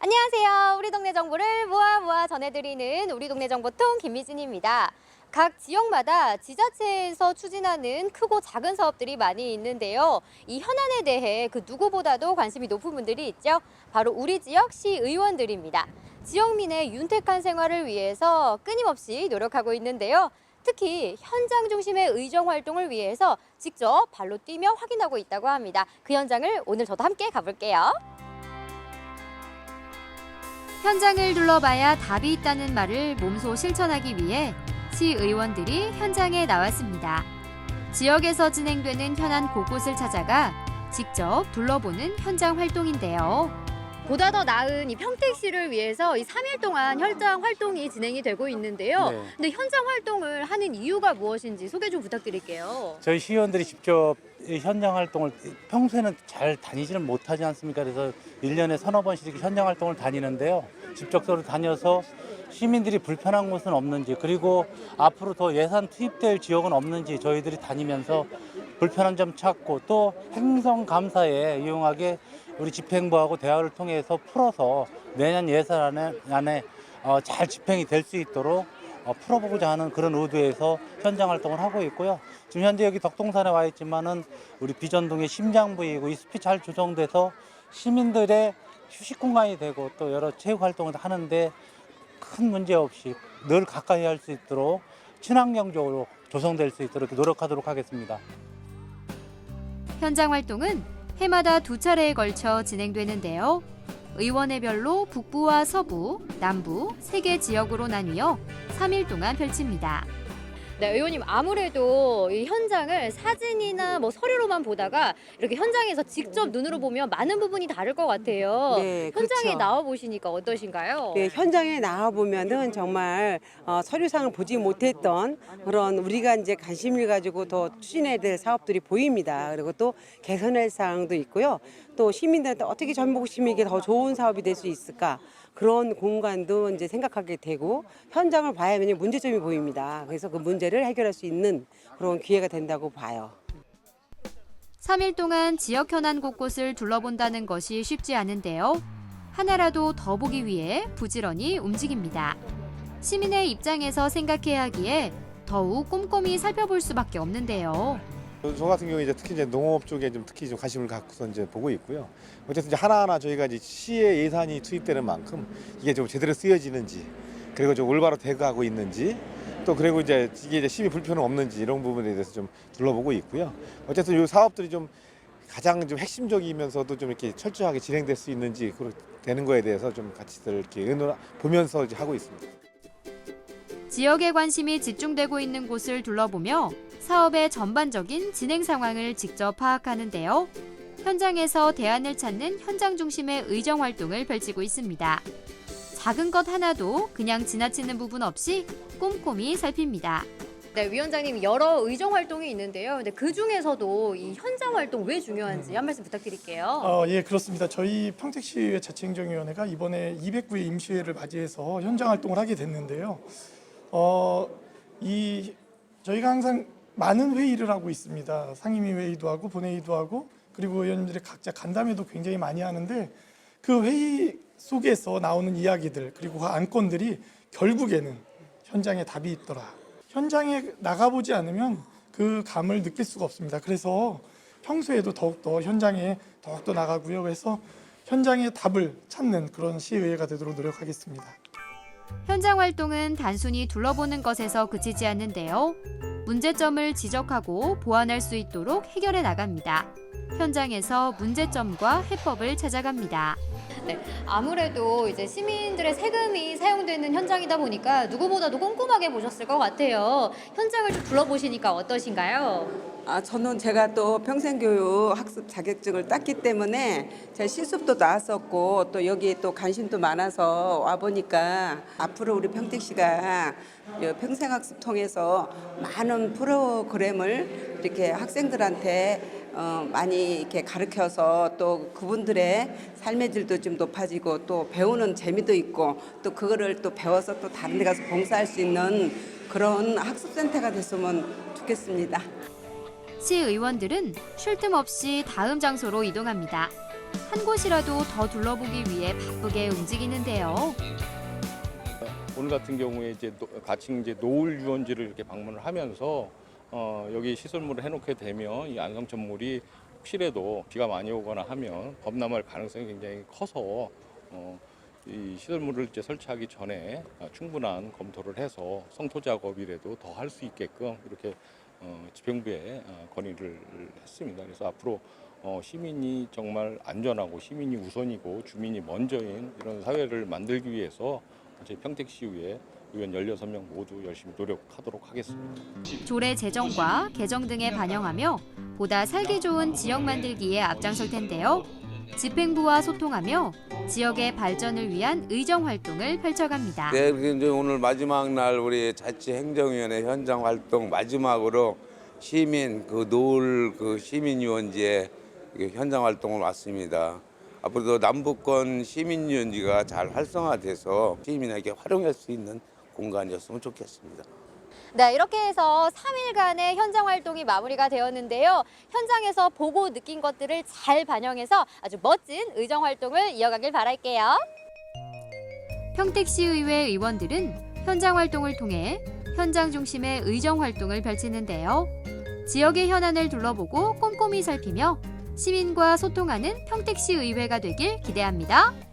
안녕하세요. 우리 동네 정보를 모아 모아 전해드리는 우리 동네 정보통 김미진입니다. 각 지역마다 지자체에서 추진하는 크고 작은 사업들이 많이 있는데요. 이 현안에 대해 그 누구보다도 관심이 높은 분들이 있죠. 바로 우리 지역 시의원들입니다. 지역민의 윤택한 생활을 위해서 끊임없이 노력하고 있는데요. 특히 현장 중심의 의정 활동을 위해서 직접 발로 뛰며 확인하고 있다고 합니다. 그 현장을 오늘 저도 함께 가볼게요. 현장을 둘러봐야 답이 있다는 말을 몸소 실천하기 위해 시의원들이 현장에 나왔습니다. 지역에서 진행되는 현안 곳곳을 찾아가 직접 둘러보는 현장 활동인데요. 보다 더 나은 이 평택 시를 위해서 이 3일 동안 현장 활동이 진행이 되고 있는데요. 네. 근데 현장 활동을 하는 이유가 무엇인지 소개 좀 부탁드릴게요. 저희 시의원들이 직접 이 현장 활동을 평소에는 잘 다니지는 못하지 않습니까? 그래서 일년에 서너 번씩 이렇게 현장 활동을 다니는데요. 직접적으로 다녀서 시민들이 불편한 곳은 없는지 그리고 앞으로 더 예산 투입될 지역은 없는지 저희들이 다니면서 불편한 점 찾고 또 행정 감사에 이용하게 우리 집행부하고 대화를 통해서 풀어서 내년 예산 안에 안에 어, 잘 집행이 될 수 있도록 어, 풀어보고자 하는 그런 의도에서 현장 활동을 하고 있고요. 지금 현재 여기 덕동산에 와 있지만은 우리 비전동의 심장부이고 이 숲이 잘 조성돼서 시민들의 휴식 공간이 되고 또 여러 체육 활동을 하는데 큰 문제 없이 늘 가까이 할 수 있도록 친환경적으로 조성될 수 있도록 노력하도록 하겠습니다. 현장 활동은 해마다 두 차례에 걸쳐 진행되는데요. 의원회별로 북부와 서부, 남부 세 개 지역으로 나뉘어 3일 동안 펼칩니다. 네, 의원님 아무래도 이 현장을 사진이나 뭐 서류로만 보다가 이렇게 현장에서 직접 눈으로 보면 많은 부분이 다를 것 같아요. 네, 현장에 그렇죠. 나와 보시니까 어떠신가요? 네, 현장에 나와 보면은 정말 어, 서류상을 보지 못했던 그런 우리가 이제 관심을 가지고 더 추진해야 될 사업들이 보입니다. 그리고 또 개선할 사항도 있고요. 또 시민들한테 어떻게 전복심에게 더 좋은 사업이 될 수 있을까 그런 공간도 이제 생각하게 되고 현장을 봐야만 문제점이 보입니다. 그래서 그 문제를 해결할 수 있는 그런 기회가 된다고 봐요. 3일 동안 지역 현안 곳곳을 둘러본다는 것이 쉽지 않은데요. 하나라도 더 보기 위해 부지런히 움직입니다. 시민의 입장에서 생각해야 하기에 더욱 꼼꼼히 살펴볼 수밖에 없는데요. 저 같은 경우에 이제 특히 이제 농업 쪽에 좀 특히 좀 관심을 갖고서 이제 보고 있고요. 어쨌든 이제 하나하나 저희가 이제 시의 예산이 투입되는 만큼 이게 좀 제대로 쓰여지는지 그리고 좀 올바로 대응하고 있는지 또 그리고 이제 이게 이제 시민 불편은 없는지 이런 부분에 대해서 좀 둘러보고 있고요. 어쨌든 이 사업들이 좀 가장 좀 핵심적이면서도 좀 이렇게 철저하게 진행될 수 있는지 그렇게 되는 거에 대해서 좀 같이들 이렇게 의논 보면서 이제 하고 있습니다. 지역의 관심이 집중되고 있는 곳을 둘러보며 사업의 전반적인 진행 상황을 직접 파악하는데요. 현장에서 대안을 찾는 현장 중심의 의정 활동을 펼치고 있습니다. 작은 것 하나도 그냥 지나치는 부분 없이 꼼꼼히 살핍니다. 네, 위원장님 여러 의정 활동이 있는데요. 근데 그 중에서도 이 현장 활동 왜 중요한지 한 말씀 부탁드릴게요. 어, 예, 그렇습니다. 저희 평택시의회 자치행정위원회가 이번에 209회 임시회를 맞이해서 현장 활동을 하게 됐는데요. 어, 이 저희가 항상 많은 회의를 하고 있습니다. 상임위 회의도 하고 본회의도 하고 그리고 의원님들이 각자 간담회도 굉장히 많이 하는데 그 회의 속에서 나오는 이야기들 그리고 그 안건들이 결국에는 현장에 답이 있더라. 현장에 나가보지 않으면 그 감을 느낄 수가 없습니다. 그래서 평소에도 더욱더 현장에 더욱더 나가고요. 그래서 현장의 답을 찾는 그런 시의회가 되도록 노력하겠습니다. 현장 활동은 단순히 둘러보는 것에서 그치지 않는데요. 문제점을 지적하고 보완할 수 있도록 해결해 나갑니다. 현장에서 문제점과 해법을 찾아갑니다. 네, 아무래도 이제 시민들의 세금이 사용되는 현장이다 보니까 누구보다도 꼼꼼하게 보셨을 것 같아요. 현장을 좀 둘러보시니까 어떠신가요? 아, 저는 제가 또 평생교육 학습 자격증을 땄기 때문에 제 실습도 나왔었고 또 여기 또 관심도 많아서 와 보니까 앞으로 우리 평택시가 이 평생학습 통해서 많은 프로그램을 이렇게 학생들한테 어, 많이 이렇게 가르쳐서 또 그분들의 삶의 질도 좀 높아지고 또 배우는 재미도 있고 또 그거를 또 배워서 또 다른 데 가서 봉사할 수 있는 그런 학습센터가 됐으면 좋겠습니다. 시 의원들은 쉴 틈 없이 다음 장소로 이동합니다. 한 곳이라도 더 둘러보기 위해 바쁘게 움직이는데요. 오늘 같은 경우에 이제 노- 같이 이제 노을 유원지를 이렇게 방문을 하면서 어, 여기 시설물을 해놓게 되면 이 안성천물이 혹시라도 비가 많이 오거나 하면 범람할 가능성이 굉장히 커서 어, 이 시설물을 이제 설치하기 전에 어, 충분한 검토를 해서 성토 작업이라도 더 할 수 있게끔 이렇게 어, 집행부에 어, 건의를 했습니다. 그래서 앞으로 어, 시민이 정말 안전하고 시민이 우선이고 주민이 먼저인 이런 사회를 만들기 위해서 저희 평택시의회 의원 16명 모두 열심히 노력하도록 하겠습니다. 조례 제정과 개정 등에 반영하며 보다 살기 좋은 지역 만들기에 앞장설 텐데요. 집행부와 소통하며 지역의 발전을 위한 의정 활동을 펼쳐갑니다. 네, 이제 오늘 마지막 날 우리 자치행정위원회 현장 활동 마지막으로 시민 그 노을 그 시민유원지에 이게 현장 활동을 왔습니다. 앞으로도 남북권 시민유원지가 잘 활성화돼서 시민에게 활용할 수 있는 공간이었으면 좋겠습니다. 네, 이렇게 해서 3일간의 현장 활동이 마무리가 되었는데요. 현장에서 보고 느낀 것들을 잘 반영해서 아주 멋진 의정 활동을 이어가길 바랄게요. 평택시의회 의원들은 현장 활동을 통해 현장 중심의 의정 활동을 펼치는데요. 지역의 현안을 둘러보고 꼼꼼히 살피며 시민과 소통하는 평택시 의회가 되길 기대합니다.